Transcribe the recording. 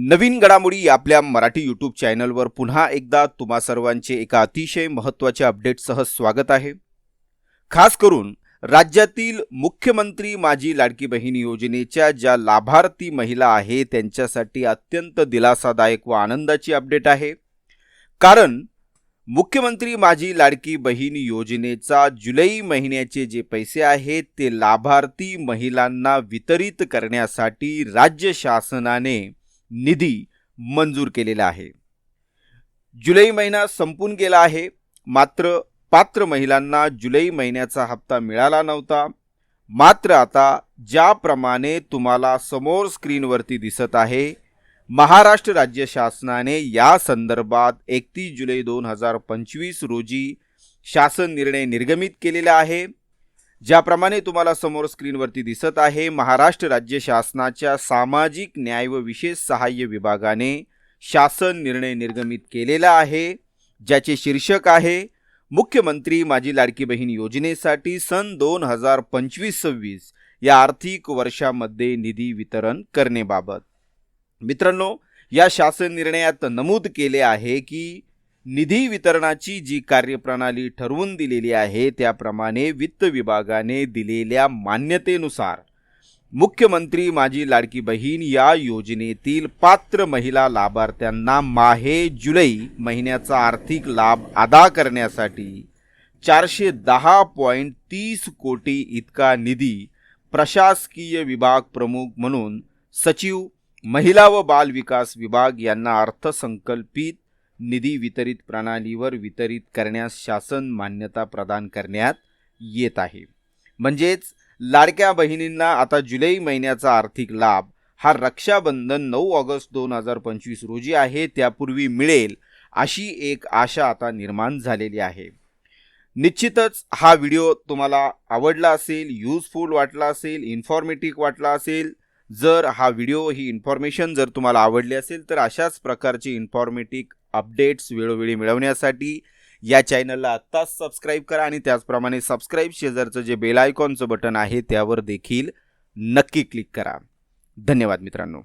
नवीन घडामोडी आपल्या मराठी यूट्यूब चॅनलवर पुन्हा एकदा तुम्हा सर्वांचे एका अतिशय महत्त्वाच्या अपडेटसह स्वागत आहे. खास करून राज्यातील मुख्यमंत्री माझी लाडकी बहीण योजनेच्या ज्या लाभार्थी महिला आहे त्यांच्यासाठी अत्यंत दिलासादायक व आनंदाची अपडेट आहे. कारण मुख्यमंत्री माझी लाडकी बहीण योजनेचा जुलै महिन्याचे जे पैसे आहेत ते लाभार्थी महिलांना वितरित करण्यासाठी राज्य शासनाने निधी मंजूर केलेला आहे. जुलै महिना संपून गेला आहे. मात्र पात्र महिलांना जुलै महिन्याचा हप्ता मिळाला नव्हता. मात्र आता ज्याप्रमाणे तुम्हाला समोर स्क्रीनवरती दिसत आहे महाराष्ट्र राज्य शासनाने या संदर्भात एकतीस जुलै दोन हजार पंचवीस रोजी शासन निर्णय निर्गमित केलेला आहे. ज्याप्रमाणे तुम्हाला समोर स्क्रीनवरती दिसत आहे महाराष्ट्र राज्य शासनाच्या सामाजिक न्याय व विशेष सहाय्य विभागाने शासन निर्णय निर्गमित केलेला आहे ज्याचे शीर्षक आहे मुख्यमंत्री माझी लाडकी बहीण योजनेसाठी सन दोन हजार पंचवीस सव्वीस या आर्थिक वर्षामध्ये निधी वितरण करण्याबाबत. मित्रांनो या शासन निर्णयात नमूद केले आहे की निधी वितरणाची जी कार्यप्रणाली ठरवून दिलेली आहे त्याप्रमाणे वित्त विभागाने दिलेल्या मान्यतेनुसार मुख्यमंत्री माझी लाडकी बहीण या योजनेतील पात्र महिला लाभार्थ्यांना माहे जुलै महिन्याचा आर्थिक लाभ अदा करण्यासाठी चारशे दहा पॉईंट तीस कोटी इतका निधी प्रशासकीय विभाग प्रमुख म्हणून सचिव महिला व बाल विकास विभाग यांना अर्थसंकल्पित निधी वितरित प्रणालीवर वितरित करण्यास शासन मान्यता प्रदान करण्यात येत आहे. म्हणजेच लाडक्या बहिणींना आता जुलै महिन्याचा आर्थिक लाभ हा रक्षाबंधन नऊ ऑगस्ट दोन हजार पंचवीस रोजी आहे त्यापूर्वी मिळेल अशी एक आशा आता निर्माण झालेली आहे. निश्चितच हा व्हिडिओ तुम्हाला आवडला असेल यूजफुल वाटला असेल इन्फॉर्मेटिव्ह वाटला असेल जर हा व्हिडिओ ही इन्फॉर्मेशन जर तुम्हाला आवडली असेल तर अशाच प्रकारची इन्फॉर्मेटिक अपडेट्स वेळोवेळी मिळवण्यासाठी या चॅनलला आत्ताच सबस्क्राईब करा आणि त्याचप्रमाणे सबस्क्राईब शेजारचं जे बेल आयकॉनचं बटन आहे त्यावर देखील नक्की क्लिक करा. धन्यवाद मित्रांनो.